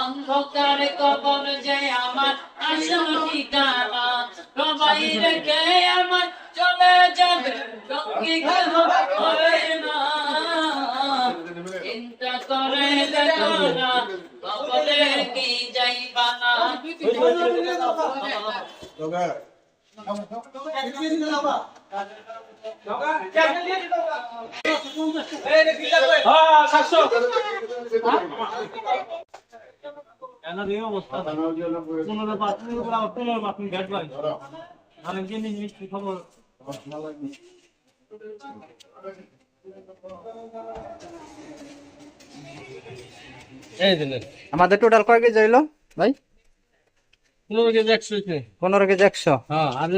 অন্ধকার কবর যে আমার আসন ঠিকানা। সবাই রেখে চিন্তা করে দেখো কি যাইবা না অবস্থা পনেরো পাঁচ মিনিট পনেরো পাঁচ মিনিট ঘাট ভাই আমি খবর আমাদের টোটাল কয় কেজি হইল? ভাই? পনেরো কেজি একশো পনেরো কেজি একশো? হ্যাঁ আর।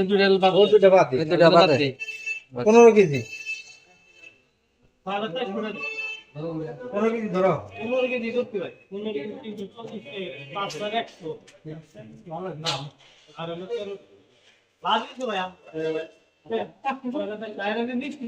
পনেরো কেজি? পনেরো কেজি ধরো। পনেরো কেজি করতে ভাই। পনেরো কেজি পাঁচ হাজার একশো। অনেক Ja. Aber das leider nicht